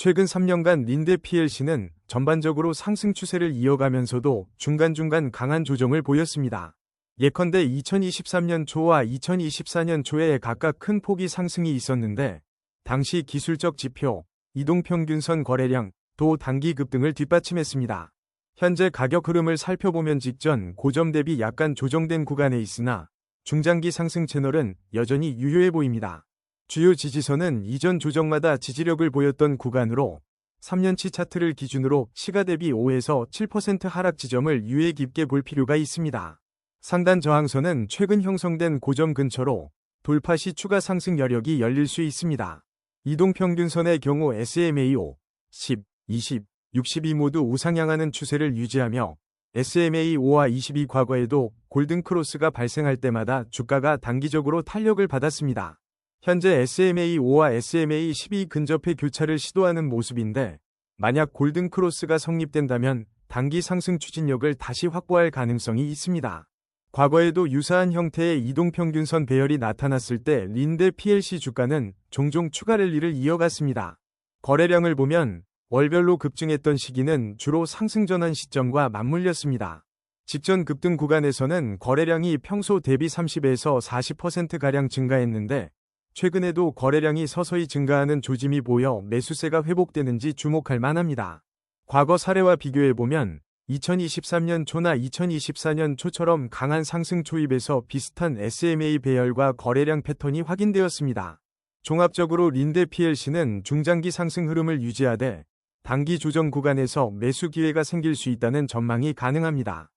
최근 3년간 린데 PLC는 전반적으로 상승 추세를 이어가면서도 중간중간 강한 조정을 보였습니다. 예컨대 2023년 초와 2024년 초에 각각 큰 폭이 상승이 있었는데 당시 기술적 지표, 이동평균선 거래량, 도 단기 급등을 뒷받침했습니다. 현재 가격 흐름을 살펴보면 직전 고점 대비 약간 조정된 구간에 있으나 중장기 상승 채널은 여전히 유효해 보입니다. 주요 지지선은 이전 조정마다 지지력을 보였던 구간으로 3년치 차트를 기준으로 시가 대비 5에서 7% 하락 지점을 유의 깊게 볼 필요가 있습니다. 상단 저항선은 최근 형성된 고점 근처로 돌파 시 추가 상승 여력이 열릴 수 있습니다. 이동평균선의 경우 SMA5, 10, 20, 62 모두 우상향하는 추세를 유지하며 SMA5와 22 과거에도 골든크로스가 발생할 때마다 주가가 단기적으로 탄력을 받았습니다. 현재 SMA5와 SMA12 근접해 교차를 시도하는 모습인데 만약 골든크로스가 성립된다면 단기 상승 추진력을 다시 확보할 가능성이 있습니다. 과거에도 유사한 형태의 이동평균선 배열이 나타났을 때 린데 PLC 주가는 종종 추가 랠리를 이어갔습니다. 거래량을 보면 월별로 급증했던 시기는 주로 상승 전환 시점과 맞물렸습니다. 직전 급등 구간에서는 거래량이 평소 대비 30에서 40%가량 증가했는데 최근에도 거래량이 서서히 증가하는 조짐이 보여 매수세가 회복되는지 주목할 만합니다. 과거 사례와 비교해보면 2023년 초나 2024년 초처럼 강한 상승 초입에서 비슷한 SMA 배열과 거래량 패턴이 확인되었습니다. 종합적으로 린데 PLC는 중장기 상승 흐름을 유지하되 단기 조정 구간에서 매수 기회가 생길 수 있다는 전망이 가능합니다.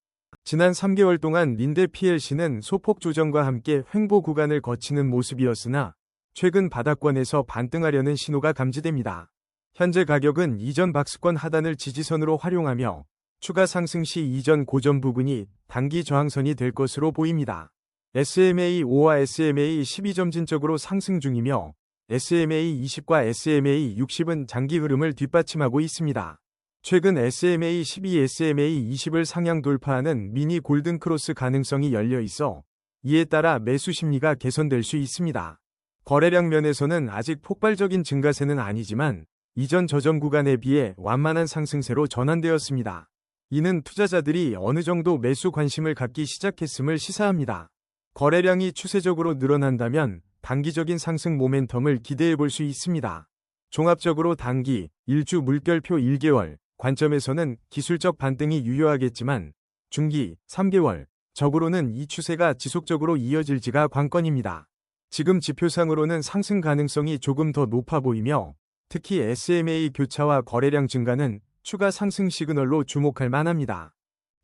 지난 3개월 동안 린데 PLC는 소폭 조정과 함께 횡보 구간을 거치는 모습이었으나 최근 바닥권에서 반등하려는 신호가 감지됩니다. 현재 가격은 이전 박스권 하단을 지지선으로 활용하며 추가 상승 시 이전 고점 부근이 단기 저항선이 될 것으로 보입니다. SMA5와 SMA12 점진적으로 상승 중이며 SMA20과 SMA60은 장기 흐름을 뒷받침하고 있습니다. 최근 SMA12, SMA20을 상향 돌파하는 미니 골든 크로스 가능성이 열려 있어 이에 따라 매수 심리가 개선될 수 있습니다. 거래량 면에서는 아직 폭발적인 증가세는 아니지만 이전 저점 구간에 비해 완만한 상승세로 전환되었습니다. 이는 투자자들이 어느 정도 매수 관심을 갖기 시작했음을 시사합니다. 거래량이 추세적으로 늘어난다면 단기적인 상승 모멘텀을 기대해 볼 수 있습니다. 종합적으로 단기, 일주 물결표 1개월 관점에서는 기술적 반등이 유효하겠지만 중기, 3개월 적으로는 이 추세가 지속적으로 이어질지가 관건입니다. 지금 지표상으로는 상승 가능성이 조금 더 높아 보이며 특히 SMA 교차와 거래량 증가는 추가 상승 시그널로 주목할 만합니다.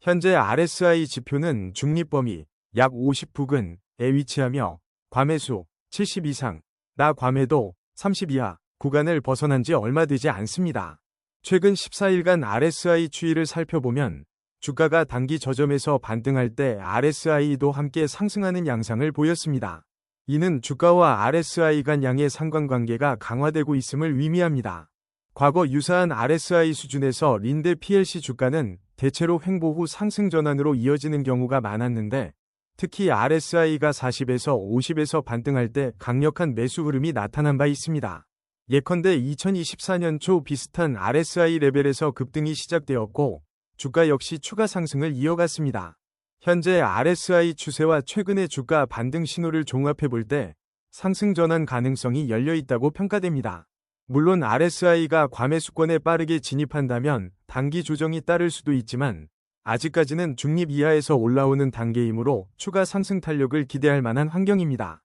현재 RSI 지표는 중립 범위 약 50 부근에 위치하며 과매수 70 이상, 나 과매도 30 이하 구간을 벗어난 지 얼마 되지 않습니다. 최근 14일간 RSI 추이를 살펴보면 주가가 단기 저점에서 반등할 때 RSI도 함께 상승하는 양상을 보였습니다. 이는 주가와 RSI 간 양의 상관관계가 강화되고 있음을 의미합니다. 과거 유사한 RSI 수준에서 린데 PLC 주가는 대체로 횡보 후 상승 전환으로 이어지는 경우가 많았는데 특히 RSI가 40에서 50에서 반등할 때 강력한 매수 흐름이 나타난 바 있습니다. 예컨대 2024년 초 비슷한 RSI 레벨에서 급등이 시작되었고 주가 역시 추가 상승을 이어갔습니다. 현재 RSI 추세와 최근의 주가 반등 신호를 종합해 볼 때 상승 전환 가능성이 열려 있다고 평가됩니다. 물론 RSI가 과매수권에 빠르게 진입한다면 단기 조정이 따를 수도 있지만 아직까지는 중립 이하에서 올라오는 단계이므로 추가 상승 탄력을 기대할 만한 환경입니다.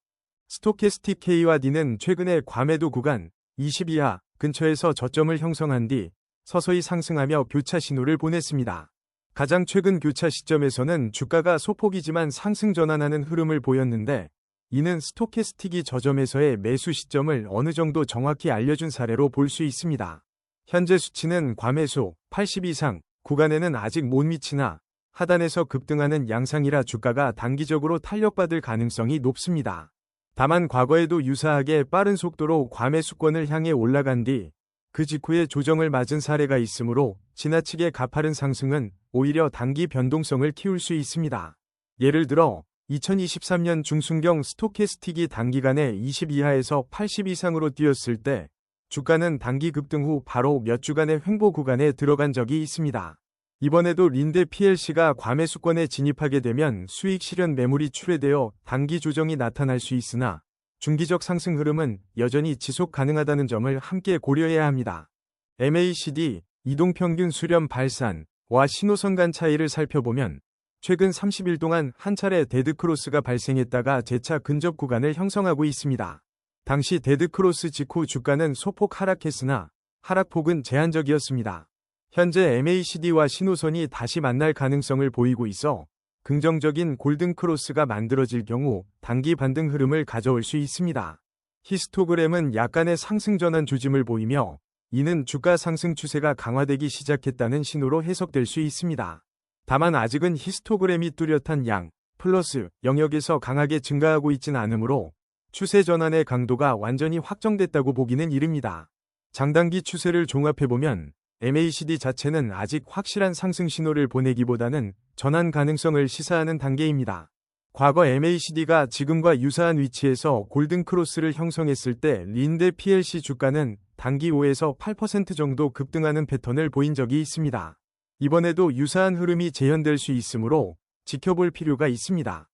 스토캐스틱 K와 D는 최근에 과매도 구간 20 이하 근처에서 저점을 형성한 뒤 서서히 상승하며 교차 신호를 보냈습니다. 가장 최근 교차 시점에서는 주가가 소폭이지만 상승 전환하는 흐름을 보였는데 이는 스토캐스틱이 저점에서의 매수 시점을 어느 정도 정확히 알려준 사례로 볼 수 있습니다. 현재 수치는 과매수 80 이상 구간에는 아직 못 미치나 하단에서 급등하는 양상이라 주가가 단기적으로 탄력받을 가능성이 높습니다. 다만 과거에도 유사하게 빠른 속도로 과매수권을 향해 올라간 뒤 그 직후에 조정을 맞은 사례가 있으므로 지나치게 가파른 상승은 오히려 단기 변동성을 키울 수 있습니다. 예를 들어 2023년 중순경 스토캐스틱이 단기간에 20 이하에서 80 이상으로 뛰었을 때 주가는 단기 급등 후 바로 몇 주간의 횡보 구간에 들어간 적이 있습니다. 이번에도 린데 PLC가 과매수권에 진입하게 되면 수익 실현 매물이 출회되어 단기 조정이 나타날 수 있으나 중기적 상승 흐름은 여전히 지속 가능하다는 점을 함께 고려해야 합니다. MACD, 이동평균 수렴 발산 와 신호선 간 차이를 살펴보면 최근 30일 동안 한 차례 데드크로스가 발생했다가 재차 근접 구간을 형성하고 있습니다. 당시 데드크로스 직후 주가는 소폭 하락했으나 하락폭은 제한적이었습니다. 현재 MACD와 신호선이 다시 만날 가능성을 보이고 있어 긍정적인 골든크로스가 만들어질 경우 단기 반등 흐름을 가져올 수 있습니다. 히스토그램은 약간의 상승 전환 조짐을 보이며 이는 주가 상승 추세가 강화되기 시작했다는 신호로 해석될 수 있습니다. 다만 아직은 히스토그램이 뚜렷한 양, 플러스 영역에서 강하게 증가하고 있진 않으므로 추세 전환의 강도가 완전히 확정됐다고 보기는 이릅니다. 장단기 추세를 종합해보면 MACD 자체는 아직 확실한 상승 신호를 보내기보다는 전환 가능성을 시사하는 단계입니다. 과거 MACD가 지금과 유사한 위치에서 골든 크로스를 형성했을 때 린데 PLC 주가는 단기 5에서 8% 정도 급등하는 패턴을 보인 적이 있습니다. 이번에도 유사한 흐름이 재현될 수 있으므로 지켜볼 필요가 있습니다.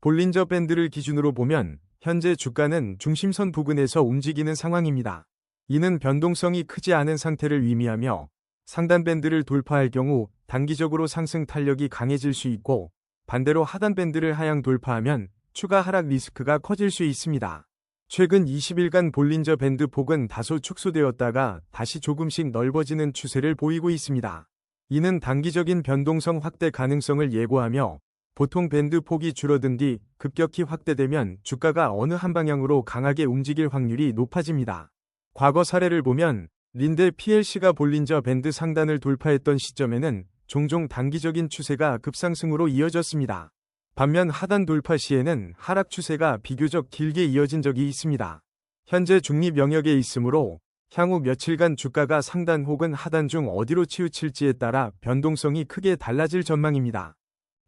볼린저 밴드를 기준으로 보면 현재 주가는 중심선 부근에서 움직이는 상황입니다. 이는 변동성이 크지 않은 상태를 의미하며 상단 밴드를 돌파할 경우 단기적으로 상승 탄력이 강해질 수 있고 반대로 하단 밴드를 하향 돌파하면 추가 하락 리스크가 커질 수 있습니다. 최근 20일간 볼린저 밴드 폭은 다소 축소되었다가 다시 조금씩 넓어지는 추세를 보이고 있습니다. 이는 단기적인 변동성 확대 가능성을 예고하며 보통 밴드 폭이 줄어든 뒤 급격히 확대되면 주가가 어느 한 방향으로 강하게 움직일 확률이 높아집니다. 과거 사례를 보면 린데 PLC가 볼린저 밴드 상단을 돌파했던 시점에는 종종 단기적인 추세가 급상승으로 이어졌습니다. 반면 하단 돌파 시에는 하락 추세가 비교적 길게 이어진 적이 있습니다. 현재 중립 영역에 있으므로 향후 며칠간 주가가 상단 혹은 하단 중 어디로 치우칠지에 따라 변동성이 크게 달라질 전망입니다.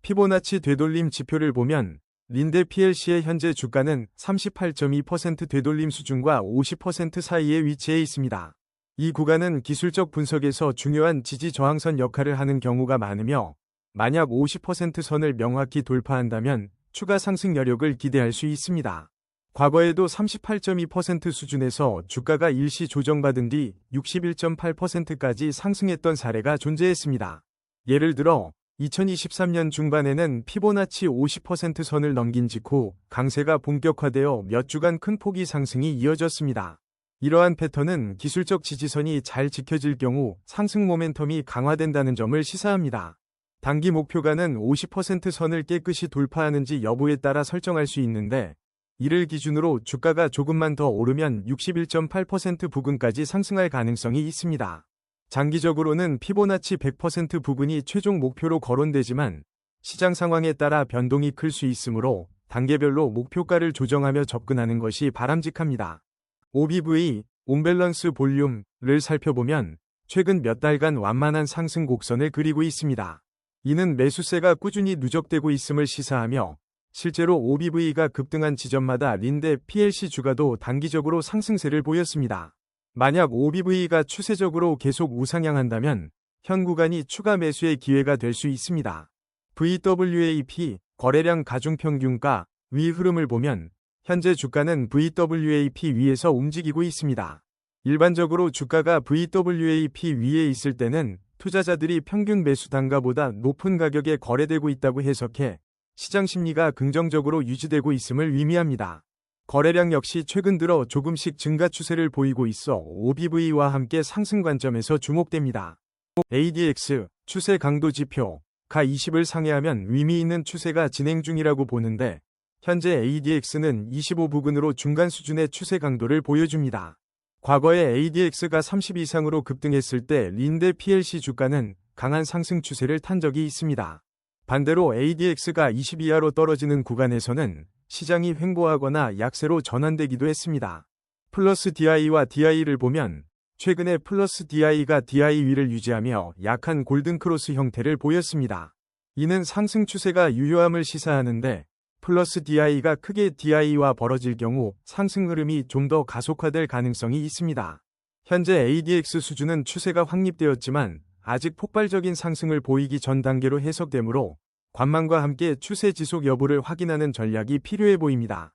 피보나치 되돌림 지표를 보면 린데 PLC의 현재 주가는 38.2% 되돌림 수준과 50% 사이에 위치해 있습니다. 이 구간은 기술적 분석에서 중요한 지지 저항선 역할을 하는 경우가 많으며 만약 50% 선을 명확히 돌파한다면 추가 상승 여력을 기대할 수 있습니다. 과거에도 38.2% 수준에서 주가가 일시 조정받은 뒤 61.8%까지 상승했던 사례가 존재했습니다. 예를 들어 2023년 중반에는 피보나치 50% 선을 넘긴 직후 강세가 본격화되어 몇 주간 큰 폭이 상승이 이어졌습니다. 이러한 패턴은 기술적 지지선이 잘 지켜질 경우 상승 모멘텀이 강화된다는 점을 시사합니다. 단기 목표가는 50% 선을 깨끗이 돌파하는지 여부에 따라 설정할 수 있는데 이를 기준으로 주가가 조금만 더 오르면 61.8% 부근까지 상승할 가능성이 있습니다. 장기적으로는 피보나치 100% 부근이 최종 목표로 거론되지만 시장 상황에 따라 변동이 클 수 있으므로 단계별로 목표가를 조정하며 접근하는 것이 바람직합니다. OBV, 온밸런스 볼륨을 살펴보면 최근 몇 달간 완만한 상승 곡선을 그리고 있습니다. 이는 매수세가 꾸준히 누적되고 있음을 시사하며 실제로 OBV가 급등한 지점마다 린데 PLC 주가도 단기적으로 상승세를 보였습니다. 만약 OBV가 추세적으로 계속 우상향한다면 현 구간이 추가 매수의 기회가 될 수 있습니다. VWAP 거래량 가중평균가 위 흐름을 보면 현재 주가는 VWAP 위에서 움직이고 있습니다. 일반적으로 주가가 VWAP 위에 있을 때는 투자자들이 평균 매수 단가보다 높은 가격에 거래되고 있다고 해석해 시장 심리가 긍정적으로 유지되고 있음을 의미합니다. 거래량 역시 최근 들어 조금씩 증가 추세를 보이고 있어 OBV와 함께 상승 관점에서 주목됩니다. ADX 추세 강도 지표 가 20을 상회하면 의미 있는 추세가 진행 중이라고 보는데 현재 ADX는 25 부근으로 중간 수준의 추세 강도를 보여줍니다. 과거에 ADX가 30 이상으로 급등했을 때 린데 PLC 주가는 강한 상승 추세를 탄 적이 있습니다. 반대로 ADX가 20 이하로 떨어지는 구간에서는 시장이 횡보하거나 약세로 전환되기도 했습니다. 플러스 DI와 DI를 보면 최근에 플러스 DI가 DI 위를 유지하며 약한 골든크로스 형태를 보였습니다. 이는 상승 추세가 유효함을 시사하는데 플러스 DI가 크게 DI와 벌어질 경우 상승 흐름이 좀 더 가속화될 가능성이 있습니다. 현재 ADX 수준은 추세가 확립되었지만 아직 폭발적인 상승을 보이기 전 단계로 해석되므로 관망과 함께 추세 지속 여부를 확인하는 전략이 필요해 보입니다.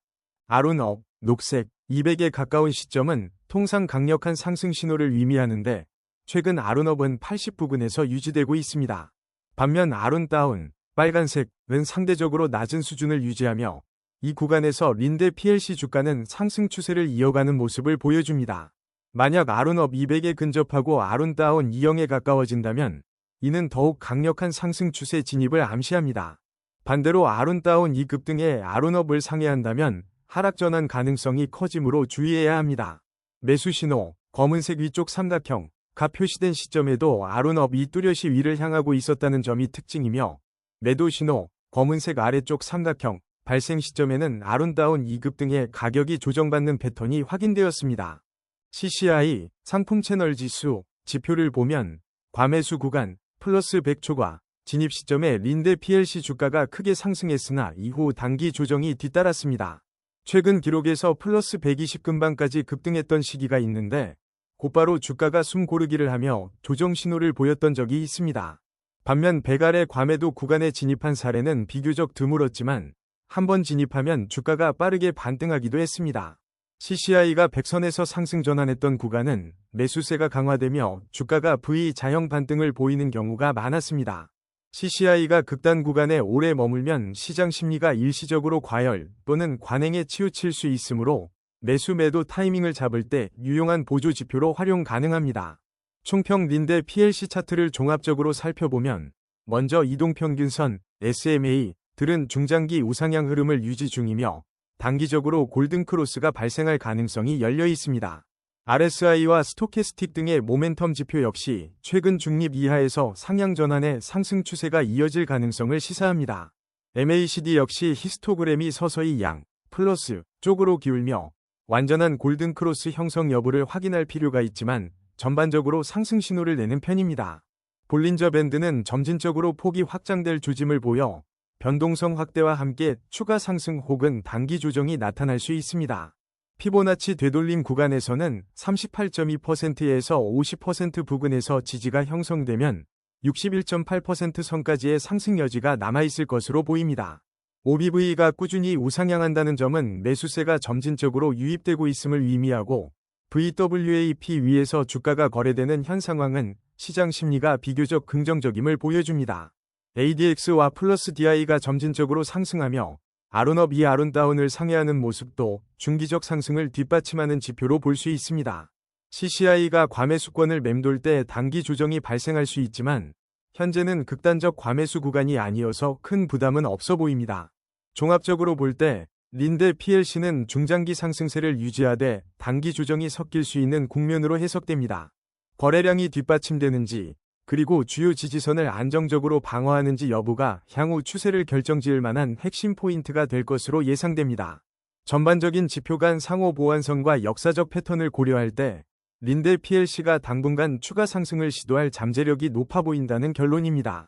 아론업, 녹색, 200에 가까운 시점은 통상 강력한 상승 신호를 의미하는데 최근 아론업은 80 부근에서 유지되고 있습니다. 반면 아론다운, 빨간색은 상대적으로 낮은 수준을 유지하며 이 구간에서 린데 PLC 주가는 상승 추세를 이어가는 모습을 보여줍니다. 만약 아론업 200에 근접하고 아론다운 2형에 가까워진다면 이는 더욱 강력한 상승 추세 진입을 암시합니다. 반대로 아론다운 2급 등의 아론업을 상회한다면 하락 전환 가능성이 커지므로 주의해야 합니다. 매수 신호, 검은색 위쪽 삼각형, 가 표시된 시점에도 아론업 이 뚜렷이 위를 향하고 있었다는 점이 특징이며 매도 신호, 검은색 아래쪽 삼각형, 발생 시점에는 아론다운 2급 등의 가격이 조정받는 패턴이 확인되었습니다. CCI, 상품 채널 지수, 지표를 보면 과매수 구간, 플러스 100초과 진입 시점에 린데 PLC 주가가 크게 상승했으나 이후 단기 조정이 뒤따랐습니다. 최근 기록에서 플러스 120 근방까지 급등했던 시기가 있는데 곧바로 주가가 숨 고르기를 하며 조정 신호를 보였던 적이 있습니다. 반면 배갈의 과매도 구간에 진입한 사례는 비교적 드물었지만 한 번 진입하면 주가가 빠르게 반등하기도 했습니다. CCI가 100선에서 상승 전환했던 구간은 매수세가 강화되며 주가가 V 자형 반등을 보이는 경우가 많았습니다. CCI가 극단 구간에 오래 머물면 시장 심리가 일시적으로 과열 또는 관행에 치우칠 수 있으므로 매수 매도 타이밍을 잡을 때 유용한 보조 지표로 활용 가능합니다. 총평 린데 PLC 차트를 종합적으로 살펴보면 먼저 이동평균선, SMA 들은 중장기 우상향 흐름을 유지 중이며 단기적으로 골든크로스가 발생할 가능성이 열려 있습니다. RSI와 스토캐스틱 등의 모멘텀 지표 역시 최근 중립 이하에서 상향 전환의 상승 추세가 이어질 가능성을 시사합니다. MACD 역시 히스토그램이 서서히 양, 플러스 쪽으로 기울며 완전한 골든크로스 형성 여부를 확인할 필요가 있지만 전반적으로 상승 신호를 내는 편입니다. 볼린저 밴드는 점진적으로 폭이 확장될 조짐을 보여 변동성 확대와 함께 추가 상승 혹은 단기 조정이 나타날 수 있습니다. 피보나치 되돌림 구간에서는 38.2%에서 50% 부근에서 지지가 형성되면 61.8% 선까지의 상승 여지가 남아있을 것으로 보입니다. OBV가 꾸준히 우상향한다는 점은 매수세가 점진적으로 유입되고 있음을 의미하고 VWAP 위에서 주가가 거래되는 현 상황은 시장 심리가 비교적 긍정적임을 보여줍니다. ADX와 플러스 DI가 점진적으로 상승하며 아론업 이 아론다운을 상회하는 모습도 중기적 상승을 뒷받침하는 지표로 볼 수 있습니다. CCI가 과매수권을 맴돌 때 단기 조정이 발생할 수 있지만 현재는 극단적 과매수 구간이 아니어서 큰 부담은 없어 보입니다. 종합적으로 볼 때 린데 PLC는 중장기 상승세를 유지하되 단기 조정이 섞일 수 있는 국면으로 해석됩니다. 거래량이 뒷받침되는지 그리고 주요 지지선을 안정적으로 방어하는지 여부가 향후 추세를 결정지을 만한 핵심 포인트가 될 것으로 예상됩니다. 전반적인 지표 간 상호 보완성과 역사적 패턴을 고려할 때 린데 PLC가 당분간 추가 상승을 시도할 잠재력이 높아 보인다는 결론입니다.